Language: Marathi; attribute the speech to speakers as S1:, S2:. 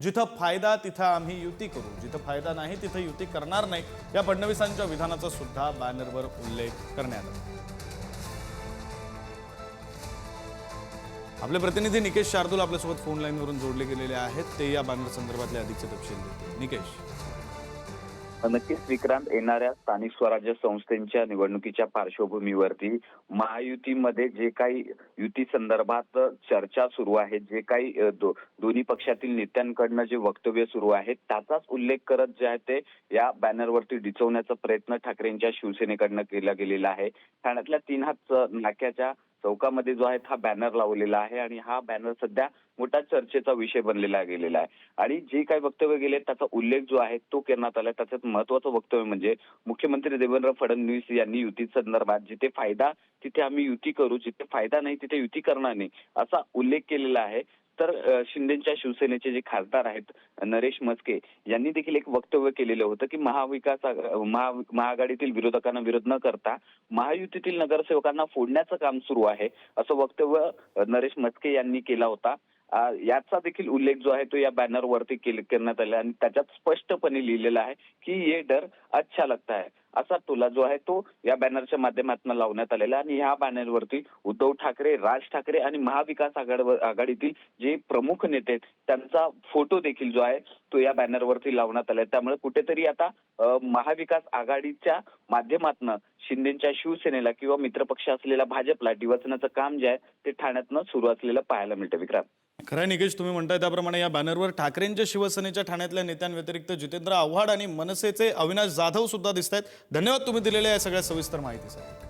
S1: जिथं फायदा तिथं आम्ही युती करू. जिथं फायदा नाही तिथं युती करणार नाही या फडणवीसांच्या विधानाचा सुद्धा बॅनरवर उल्लेख करण्यात आला. आपले प्रतिनिधी निकेश शार्दूल आपल्यासोबत फोन लाईनवरून जोडले गेलेले आहेत. ते या बॅनर संदर्भातले अधिकचे तपशील देतील. निकेश.
S2: नक्कीच विक्रांत येणाऱ्या स्थानिक स्वराज्य संस्थेच्या निवडणुकीच्या पार्श्वभूमीवरती महायुतीमध्ये जे काही युती संदर्भात चर्चा सुरू आहे जे काही दो- दोन्ही पक्षातील नेत्यांकडनं जे वक्तव्य सुरू आहे त्याचाच उल्लेख करत जे आहे ते या बॅनरवरती डिचवण्याचा प्रयत्न ठाकरेंच्या शिवसेनेकडनं केला गेलेला आहे. ठाण्यातल्या तीन हात नाक्याच्या चौकामध्ये जो आहे हा बॅनर लावलेला आहे आणि हा बॅनर सध्या मोठा चर्चेचा विषय बनलेला गेलेला आहे. आणि जे काही वक्तव्य गेले त्याचा उल्लेख जो आहे तो करण्यात आला त्याच्यात महत्वाचं वक्तव्य म्हणजे मुख्यमंत्री देवेंद्र फडणवीस यांनी युती संदर्भात जिथे फायदा तिथे आम्ही युती करू. जिथे फायदा नाही तिथे युती करणार नाही असा उल्लेख केलेला आहे. तर शिंदेच्या शिवसेनेचे जे खासदार आहेत नरेश मस्के यांनी देखील एक वक्तव्य केलेलं होतं की महाविकास महा महाआघाडीतील विरोधकांना विरोध न करता महायुतीतील नगरसेवकांना फोडण्याचं काम सुरू आहे असं वक्तव्य नरेश मस्के यांनी केला होता. याचा देखील उल्लेख जो आहे तो या बॅनरवरती करण्यात आला आणि त्याच्यात स्पष्टपणे लिहिलेला आहे की ये डर अच्छा लगता है. असा तुला जो आहे तो या बॅनरच्या माध्यमातून लावण्यात आलेला आणि ह्या बॅनरवरती उद्धव ठाकरे राज ठाकरे आणि महाविकास आघाडीतील जे प्रमुख नेते आहेत त्यांचा फोटो देखील जो आहे तो या बॅनरवरती लावण्यात आलाय. त्यामुळे कुठेतरी आता महाविकास आघाडीच्या माध्यमातून शिंदेच्या शिवसेनेला किंवा मित्रपक्ष असलेल्या भाजपला डिवचण्याचं काम जे आहे ते ठाण्यातनं सुरू असलेलं पाहायला मिळतं विक्रांत
S1: खरं निकेश तुम्ही म्हणताय त्याप्रमाणे या बॅनरवर ठाकरेंच्या शिवसेनेच्या ठाण्यातल्या नेत्यांव्यतिरिक्त जितेंद्र आव्हाड आणि मनसेचे अविनाश जाधव सुद्धा दिसत आहेत धन्यवाद तुम्ही दिलेल्या या सगळ्या सविस्तर माहितीसाठी.